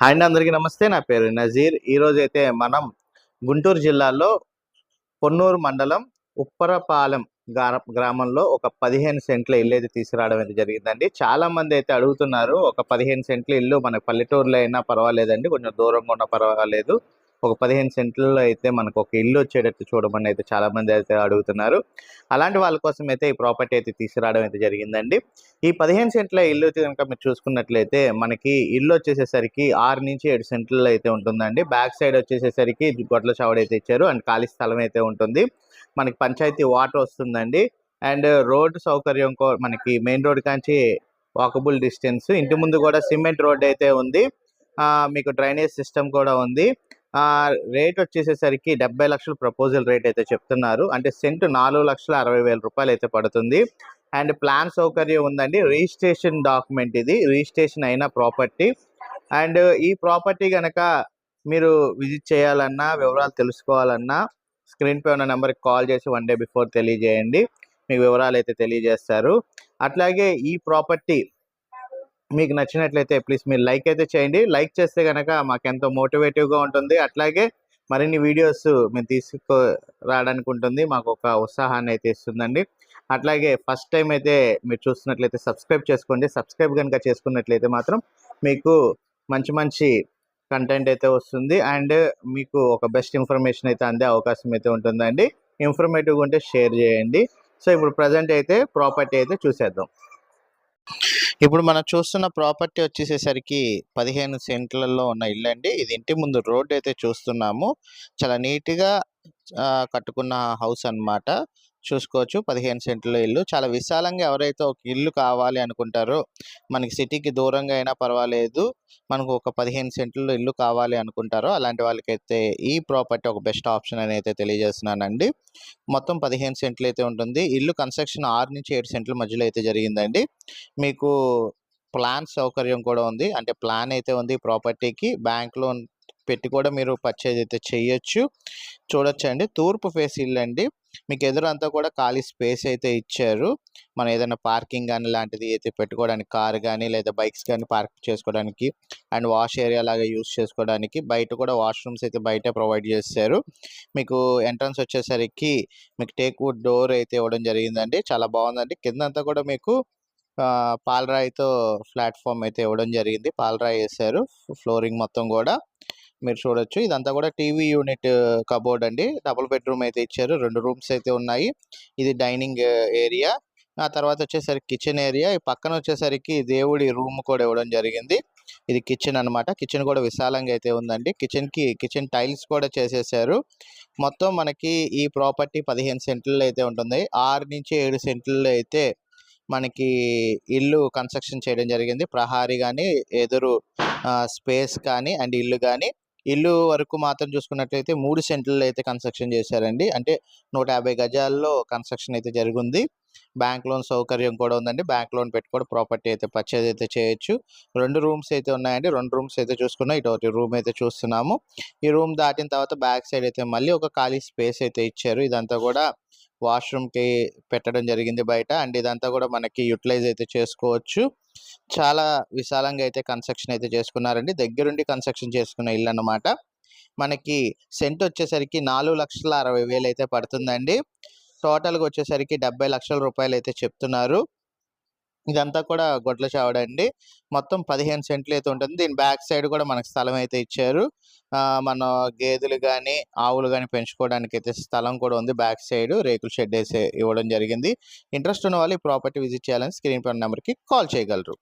Hi అండి అందరికీ నమస్తే. నా పేరు నజీర్. ఈ అయితే మనం గుంటూరు జిల్లాలో పొన్నూరు మండలం ఉప్పరపాలెం గ్రామంలో ఒక పదిహేను సెంట్ల ఇల్లు అయితే తీసుకురావడం అయితే జరిగిందండి. చాలా మంది అయితే అడుగుతున్నారు ఒక పదిహేను సెంట్ల ఇల్లు మన పల్లెటూరులో అయినా పర్వాలేదండి కొంచెం దూరంగా ఉన్నా పర్వాలేదు. ఒక పదిహేను సెంట్లలో అయితే మనకు ఒక ఇల్లు వచ్చేటట్టు చూడమని అయితే చాలా మంది అయితే అడుగుతున్నారు. అలాంటి వాళ్ళ కోసం అయితే ఈ ప్రాపర్టీ అయితే తీసుకురావడం అయితే జరిగిందండి. ఈ పదిహేను సెంట్ల ఇల్లు కనుక మీరు చూసుకున్నట్లయితే మనకి ఇల్లు వచ్చేసేసరికి ఆరు నుంచి ఏడు సెంట్లలో అయితే ఉంటుందండి. బ్యాక్ సైడ్ వచ్చేసేసరికి గొడ్ల చావడి అయితే ఇచ్చారు. అండ్ ఖాళీ స్థలం అయితే ఉంటుంది. మనకి పంచాయతీ వాటర్ వస్తుందండి. అండ్ రోడ్ సౌకర్యం కో- మనకి మెయిన్ రోడ్ కాంచి వాకబుల్ డిస్టెన్స్. ఇంటి ముందు కూడా సిమెంట్ రోడ్ అయితే ఉంది. మీకు డ్రైనేజ్ సిస్టమ్ కూడా ఉంది. రేట్ వచ్చేసేసరికి డెబ్బై లక్షల ప్రపోజల్ రేట్ అయితే చెప్తున్నారు. అంటే సెంట్ నాలుగు లక్షల అరవై వేల రూపాయలు అయితే పడుతుంది. అండ్ ప్లాన్ సౌకర్యం ఉందండి. రిజిస్ట్రేషన్ డాక్యుమెంట్ ఇది. రిజిస్ట్రేషన్ అయిన ప్రాపర్టీ. అండ్ ఈ ప్రాపర్టీ కనుక మీరు విజిట్ చేయాలన్నా వివరాలు తెలుసుకోవాలన్నా స్క్రీన్పై ఉన్న నెంబర్కి కాల్ చేసి వన్ డే బిఫోర్ తెలియజేయండి. మీకు వివరాలు అయితే తెలియజేస్తారు. అట్లాగే ఈ ప్రాపర్టీ మీకు నచ్చినట్లయితే ప్లీజ్ మీరు లైక్ అయితే చేయండి. లైక్ చేస్తే కనుక మాకు ఎంతో మోటివేటివ్గా ఉంటుంది. అట్లాగే మరిన్ని వీడియోస్ మేము తీసుకు రావడానికి ఉంటుంది మాకు ఒక ఉత్సాహాన్ని అయితే ఇస్తుందండి. అట్లాగే ఫస్ట్ టైం అయితే మీరు చూస్తున్నట్లయితే సబ్స్క్రైబ్ చేసుకోండి. సబ్స్క్రైబ్ కనుక చేసుకున్నట్లయితే మాత్రం మీకు మంచి మంచి కంటెంట్ అయితే వస్తుంది. అండ్ మీకు ఒక బెస్ట్ ఇన్ఫర్మేషన్ అయితే అందే అవకాశం అయితే ఉంటుందండి. ఇన్ఫర్మేటివ్గా ఉంటే షేర్ చేయండి. సో ఇప్పుడు ప్రజెంట్ అయితే ప్రాపర్టీ అయితే చూసేద్దాం. ఇప్పుడు మనం చూస్తున్న ప్రాపర్టీ వచ్చేసేసరికి పదిహేను సెంట్లలో ఉన్న ఇల్లు అండి ఇది ఇంటి ముందు రోడ్ అయితే చూస్తున్నాము. చాలా నీట్గా కట్టుకున్న హౌస్ అన్నమాట. చూసుకోవచ్చు. పదిహేను సెంట్ల ఇల్లు. చాలా విశాలంగా ఎవరైతే ఒక ఇల్లు కావాలి అనుకుంటారో మనకి సిటీకి దూరంగా అయినా పర్వాలేదు. మనకు ఒక పదిహేను సెంట్లలో ఇల్లు కావాలి అనుకుంటారో అలాంటి వాళ్ళకైతే ఈ ప్రాపర్టీ ఒక బెస్ట్ ఆప్షన్ అని అయితే తెలియజేస్తున్నానండి. మొత్తం పదిహేను సెంట్లు అయితే ఉంటుంది. ఇల్లు కన్స్ట్రక్షన్ ఆరు నుంచి ఏడు సెంట్ల మధ్యలో అయితే జరిగిందండి. మీకు ప్లాన్ సౌకర్యం కూడా ఉంది. అంటే ప్లాన్ అయితే ఉంది ప్రాపర్టీకి. బ్యాంక్ లోన్ పెట్టి కూడా మీరు పర్చేజ్ అయితే చేయొచ్చు. చూడొచ్చండి. తూర్పు ఫేస్ ఇల్లు అండి. మీకు ఎదురంతా కూడా ఖాళీ స్పేస్ అయితే ఇచ్చారు. మనం ఏదైనా పార్కింగ్ కానీ లాంటిది అయితే పెట్టుకోవడానికి కార్ కానీ లేదా బైక్స్ కానీ పార్క్ చేసుకోవడానికి అండ్ వాష్ ఏరియా లాగా యూస్ చేసుకోవడానికి బయట కూడా వాష్రూమ్స్ అయితే బయట ప్రొవైడ్ చేశారు. మీకు ఎంట్రన్స్ వచ్చేసరికి మీకు టేక్ వుడ్ డోర్ అయితే ఇవ్వడం జరిగిందండి. చాలా బాగుందండి. కిందంతా కూడా మీకు పాలరాయితో ప్లాట్ఫామ్ అయితే ఇవ్వడం జరిగింది. పాలరాయి వేశారు. ఫ్లోరింగ్ మొత్తం కూడా. మీరు చూడొచ్చు. ఇదంతా కూడా టీవీ యూనిట్ కబోర్డ్ అండి. డబుల్ బెడ్రూమ్ అయితే ఇచ్చారు. రెండు రూమ్స్ అయితే ఉన్నాయి. ఇది డైనింగ్ ఏరియా. ఆ తర్వాత వచ్చేసరికి కిచెన్ ఏరియా. ఈ పక్కన వచ్చేసరికి దేవుడి రూమ్ కూడా ఇవ్వడం జరిగింది. ఇది కిచెన్ అన్నమాట. కిచెన్ కూడా విశాలంగా అయితే ఉందండి. కిచెన్కి కిచెన్ టైల్స్ కూడా చేసేసారు. మొత్తం మనకి ఈ ప్రాపర్టీ పదిహేను సెంట్లలో అయితే ఉంటుంది. ఆరు నుంచి ఏడు సెంట్లలో అయితే మనకి ఇల్లు కన్స్ట్రక్షన్ చేయడం జరిగింది. ప్రహారీ కానీ ఎదురు స్పేస్ కానీ అండ్ ఇల్లు కానీ. ఇల్లు వరకు మాత్రం చూసుకున్నట్లయితే మూడు సెంట్లలో అయితే కన్స్ట్రక్షన్ చేశారండి. అంటే నూట యాభై గజాల్లో కన్స్ట్రక్షన్ అయితే జరిగింది. బ్యాంక్ లోన్ సౌకర్యం కూడా ఉందండి. బ్యాంక్ లోన్ పెట్టుకోవడం ప్రాపర్టీ అయితే పర్చేజ్ అయితే చేయొచ్చు. రెండు రూమ్స్ అయితే ఉన్నాయండి. రెండు రూమ్స్ అయితే చూసుకున్నాం. ఇటు ఒకటి రూమ్ అయితే చూస్తున్నాము. ఈ రూమ్ దాటిన తర్వాత బ్యాక్ సైడ్ అయితే మళ్ళీ ఒక ఖాళీ స్పేస్ అయితే ఇచ్చారు. ఇదంతా కూడా వాష్రూమ్కి పెట్టడం జరిగింది బయట. అండ్ ఇదంతా కూడా మనకి యూటిలైజ్ అయితే చేసుకోవచ్చు. చాలా విశాలంగా అయితే కన్స్ట్రక్షన్ అయితే చేసుకున్నారండి. దగ్గరుండి కన్స్ట్రక్షన్ చేసుకున్న ఇల్లు అన్నమాట. మనకి సెంట్ వచ్చేసరికి నాలుగు లక్షల అరవై వేలు అయితే పడుతుందండి. టోటల్గా వచ్చేసరికి డెబ్బై లక్షల రూపాయలు అయితే చెప్తున్నారు. ఇదంతా కూడా గొడ్ల చావడండి మొత్తం పదిహేను సెంట్లు అయితే ఉంటుంది. దీని బ్యాక్ సైడ్ కూడా మనకు స్థలం అయితే ఇచ్చారు. మన గేదెలు కానీ ఆవులు కానీ పెంచుకోవడానికి అయితే స్థలం కూడా ఉంది. బ్యాక్ సైడ్ రేకుల షెడ్ వేసి ఇవ్వడం జరిగింది. ఇంట్రెస్ట్ ఉన్న వాళ్ళు ఈ ప్రాపర్టీ విజిట్ చేయాలని స్క్రీన్ పై నెంబర్కి కాల్ చేయగలరు.